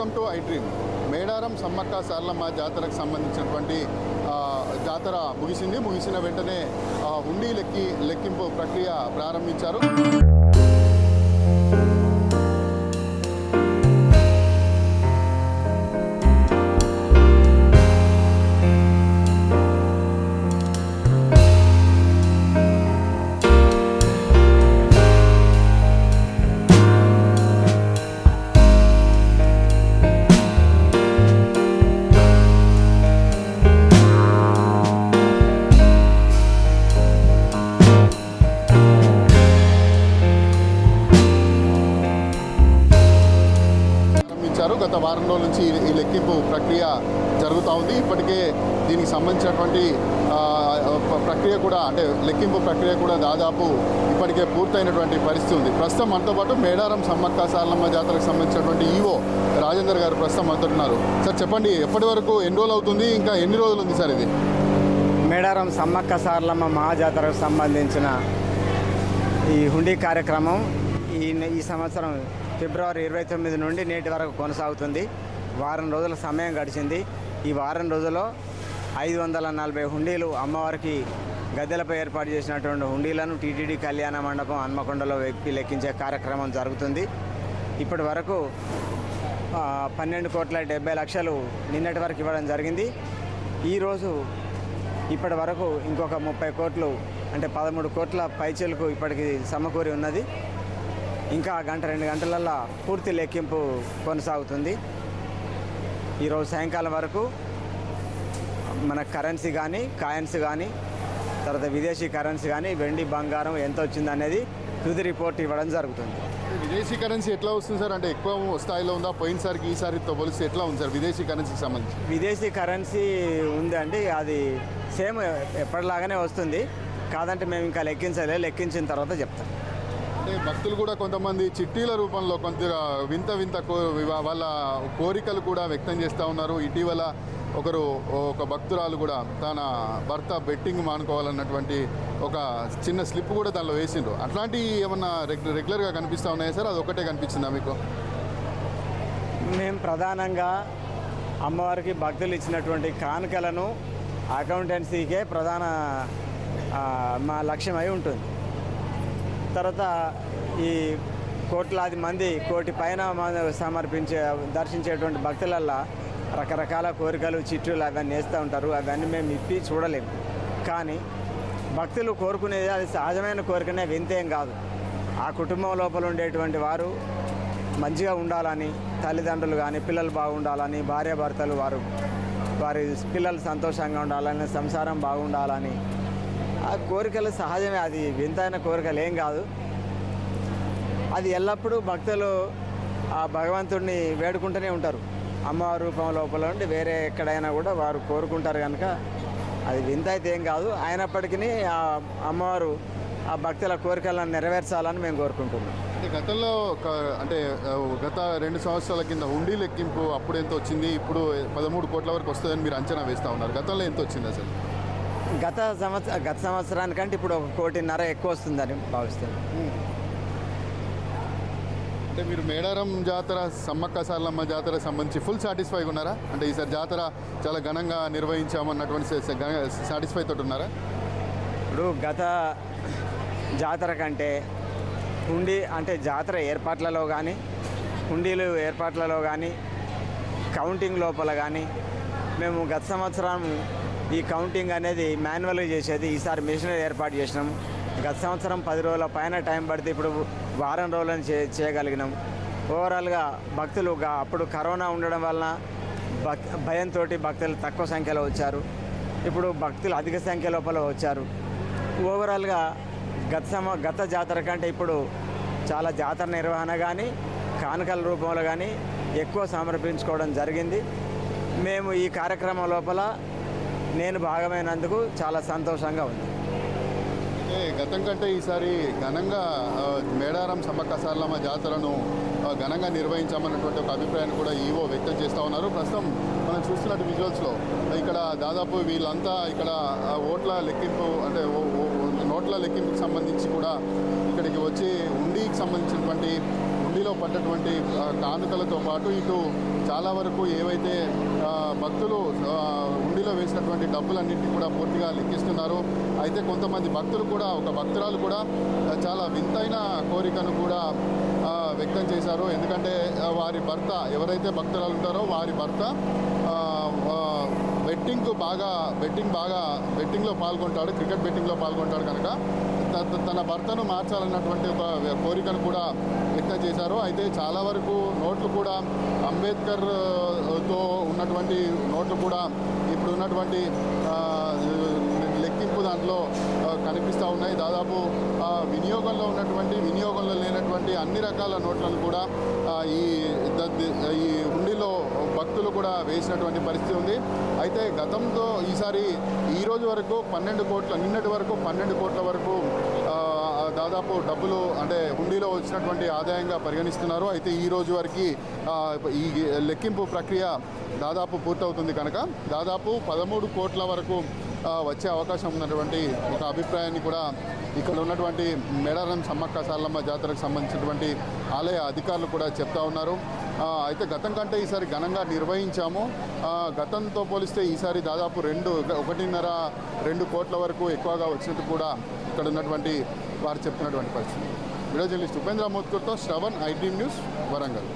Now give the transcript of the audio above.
Welcome to I dream. Medaram Sammakka Sarlamma జాతరకు సంబంధించినటువంటి ఆ, జాతర ముగిసింది. ముగిసిన వెంటనే హుండీ లెక్కి లెక్కింపు ప్రక్రియ ప్రారంభించారు. నుంచి ఈ- లెక్కింపు ప్రక్రియ జరుగుతూ ఉంది. ఇప్పటికే దీనికి సంబంధించినటువంటి ప్రక్రియ కూడా అంటే లెక్కింపు ప్రక్రియ కూడా దాదాపు ఇప్పటికే పూర్తయినటువంటి పరిస్థితి ఉంది. ప్రస్తుతం మనతో పాటు మేడారం సమ్మక్క సార్లమ్మ జాతరకు సంబంధించినటువంటి ఈవో రాజేందర్ గారు ప్రస్తుతం మనతో సార్ చెప్పండి ఎప్పటి వరకు ఎన్ని రోజులు అవుతుంది? ఇంకా ఎన్ని రోజులు ఉంది సార్ ఇది? మేడారం సమ్మక్క సార్లమ్మ మహాజాతరకు సంబంధించిన ఈ హుండీ కార్యక్రమం ఈ ఈ సంవత్సరం ఫిబ్రవరి ఇరవై తొమ్మిది నుండి నేటి వరకు కొనసాగుతుంది. వారం రోజుల సమయం గడిచింది. ఈ వారం రోజుల్లో ఐదు వందల నలభై హుండీలు అమ్మవారికి గద్దెలపై ఏర్పాటు చేసినటువంటి హుండీలను టీటీడీ కళ్యాణ మండపం హన్మకొండలో వెక్కి లెక్కించే కార్యక్రమం జరుగుతుంది. ఇప్పటి వరకు పన్నెండు కోట్ల డెబ్బై లక్షలు నిన్నటి వరకు ఇవ్వడం జరిగింది. ఈరోజు ఇప్పటి వరకు ఇంకొక ముప్పై కోట్లు అంటే పదమూడు కోట్ల పైచీలకు ఇప్పటికి సమకూరి ఉన్నది. ఇంకా గంట రెండు గంటలల్లో పూర్తి లెక్కింపు కొనసాగుతుంది. ఈరోజు సాయంకాలం వరకు మన కరెన్సీ కానీ కాయిన్స్ కానీ తర్వాత విదేశీ కరెన్సీ కానీ వెండి బంగారం ఎంత వచ్చింది అనేది తుది రిపోర్ట్ ఇవ్వడం జరుగుతుంది. విదేశీ కరెన్సీ ఎట్లా వస్తుంది సార్? అంటే ఎక్కువ స్థాయిలో ఉందా? పోయినసారికి ఈసారితో పోలిస్తే ఎట్లా ఉంది సార్ విదేశీ కరెన్సీకి సంబంధించి? విదేశీ కరెన్సీ ఉందండి. అది సేమ్ ఎప్పటిలాగానే వస్తుంది. కాదంటే మేము ఇంకా లెక్కించలే లెక్కించిన తర్వాత చెప్తాం. అంటే భక్తులు కూడా కొంతమంది చిట్టీల రూపంలో కొంత వింత వింత కో వాళ్ళ కోరికలు కూడా వ్యక్తం చేస్తూ ఉన్నారు. ఇటీవల ఒకరు ఒక భక్తురాలు కూడా తన భర్త బెట్టింగ్ మానుకోవాలన్నటువంటి ఒక చిన్న స్లిప్ కూడా దానిలో వేసిండ్రు. అట్లాంటివి ఏమన్నా రెగ్యులర్ రెగ్యులర్గా కనిపిస్తూ ఉన్నాయా సార్? అది ఒకటే కనిపించిందా మీకు? మేము ప్రధానంగా అమ్మవారికి భక్తులు ఇచ్చినటువంటి కానుకలను అకౌంటెన్సీకే ప్రధాన మా లక్ష్యం అయి ఉంటుంది. తర్వాత ఈ కోట్లాది మంది కోటి పైన సమర్పించే దర్శించేటువంటి భక్తులల్లా రకరకాల కోరికలు చిట్టులు అవన్నీ వేస్తూ ఉంటారు. అవన్నీ మేము ఇప్పి చూడలేము కానీ భక్తులు కోరుకునేది అది సహజమైన కోరికనే వింతేం కాదు. ఆ కుటుంబం లోపల ఉండేటువంటి వారు మంచిగా ఉండాలని తల్లిదండ్రులు కానీ పిల్లలు బాగుండాలని భార్యాభర్తలు వారు వారి పిల్లలు సంతోషంగా ఉండాలని సంసారం బాగుండాలని ఆ కోరికలు సహజమే. అది వింతైన కోరికలు ఏం కాదు. అది ఎల్లప్పుడూ భక్తులు ఆ భగవంతుడిని వేడుకుంటూనే ఉంటారు. అమ్మవారి రూపం లోపల నుండి వేరే ఎక్కడైనా కూడా వారు కోరుకుంటారు కనుక అది వింత అయితే ఏం కాదు. అయినప్పటికీ ఆ అమ్మవారు ఆ భక్తుల కోరికలను నెరవేర్చాలని మేము కోరుకుంటున్నాం. అంటే గతంలో ఒక అంటే గత రెండు సంవత్సరాల కింద హుండీ లెక్కింపు అప్పుడు ఎంత వచ్చింది ఇప్పుడు పదమూడు కోట్ల వరకు వస్తుందని మీరు అంచనా వేస్తూ ఉన్నారు. గతంలో ఎంత వచ్చింది అసలు? గత సంవత్సర గత సంవత్సరానికంటే ఇప్పుడు ఒక కోటిన్నర ఎక్కువ వస్తుందని భావిస్తాను అంటే మీరు మేడారం జాతర సమ్మక్క సార్లమ్మ జాతర సంబంధించి ఫుల్ సాటిస్ఫై ఉన్నారా? అంటే ఈసారి జాతర చాలా ఘనంగా నిర్వహించామన్నటువంటి సాటిస్ఫై తోటి ఉన్నారా? ఇప్పుడు గత జాతర కంటే హుండీ అంటే జాతర ఏర్పాట్లలో కానీ హుండీలు ఏర్పాట్లలో కానీ కౌంటింగ్ లోపల కానీ మేము గత సంవత్సరం ఈ కౌంటింగ్ అనేది మాన్యువల్గా చేసేది. ఈసారి మిషనరీ ఏర్పాటు చేసినాం. గత సంవత్సరం పది రోజుల పైన టైం పడితే ఇప్పుడు వారం రోజులను చే చేయగలిగినాం. ఓవరాల్గా భక్తులు అప్పుడు కరోనా ఉండడం వలన భక్ భయంతో భక్తులు తక్కువ సంఖ్యలో వచ్చారు. ఇప్పుడు భక్తులు అధిక సంఖ్య లోపల వచ్చారు. ఓవరాల్గా గత సమ గత జాతర కంటే ఇప్పుడు చాలా జాతర నిర్వహణ కానీ కానుకల రూపంలో కానీ ఎక్కువ సమర్పించుకోవడం జరిగింది. మేము ఈ కార్యక్రమం లోపల నేను భాగమైనందుకు చాలా సంతోషంగా ఉంది. గతం కంటే ఈసారి ఘనంగా మేడారం సమ్మక్క సారలమ్మ జాతరను ఘనంగా నిర్వహించామన్నటువంటి ఒక అభిప్రాయాన్ని కూడా ఈవో వ్యక్తం చేస్తూ ఉన్నారు. ప్రస్తుతం మనం చూస్తున్నట్టు విజువల్స్లో ఇక్కడ దాదాపు వీళ్ళంతా ఇక్కడ ఓట్ల లెక్కింపు అంటే నోట్ల లెక్కింపుకి సంబంధించి కూడా ఇక్కడికి వచ్చి ఉండికి సంబంధించినటువంటి ఉండిలో హుండీలో పడ్డటువంటి కానుకలతో పాటు ఇటు చాలా వరకు ఏవైతే భక్తులు హుండీలో వేసినటువంటి డబ్బులన్నింటినీ కూడా పూర్తిగా లెక్కిస్తున్నారు. అయితే కొంతమంది భక్తులు కూడా ఒక భక్తురాలు కూడా చాలా వింతైన కోరికను కూడా వ్యక్తం చేశారు. ఎందుకంటే వారి భర్త ఎవరైతే భక్తురాలు ఉంటారో వారి భర్త బెట్టింగ్ బాగా బెట్టింగ్ బాగా బెట్టింగ్లో పాల్గొంటాడు క్రికెట్ బెట్టింగ్లో పాల్గొంటాడు కనుక త- తన భర్తను మార్చాలన్నటువంటి ఒక కోరికను కూడా వ్యక్తం చేశారు. అయితే చాలా వరకు నోట్లు కూడా అంబేద్కర్తో ఉన్నటువంటి నోట్లు కూడా ఇప్పుడు ఉన్నటువంటి లెక్కింపు దాంట్లో కనిపిస్తూ ఉన్నాయి. దాదాపు ఆ, లేనటువంటి అన్ని రకాల నోట్లను కూడా ఈ ఈ హుండీలో భక్తులు కూడా వేసినటువంటి పరిస్థితి ఉంది. అయితే గతంతో ఈసారి ఈ రోజు వరకు పన్నెండు కోట్ల నిన్నటి వరకు పన్నెండు కోట్ల వరకు దాదాపు డబ్బులు అంటే హుండీలో వచ్చినటువంటి ఆదాయంగా పరిగణిస్తున్నారు. అయితే ఈ రోజు వరకు ఈ లెక్కింపు ప్రక్రియ దాదాపు పూర్తవుతుంది కనుక దాదాపు పదమూడు కోట్ల వరకు వచ్చే అవకాశం ఉన్నటువంటి ఒక అభిప్రాయాన్ని కూడా ఇక్కడ ఉన్నటువంటి మేడారం సమ్మక్క సారలమ్మ జాతరకు సంబంధించినటువంటి ఆలయ అధికారులు కూడా చెప్తా ఉన్నారు. అయితే గతం కంటే ఈసారి ఘనంగా నిర్వహించాము. గతంతో పోలిస్తే ఈసారి దాదాపు రెండు ఒకటిన్నర రెండు కోట్ల వరకు ఎక్కువగా వచ్చినట్టు కూడా ఇక్కడ ఉన్నటువంటి వారు చెప్తున్నటువంటి పరిస్థితి. వీడియో జర్నలిస్ట్ ఉపేంద్ర మోత్కూర్తో శ్రవణ్ ఐటీ న్యూస్ వరంగల్.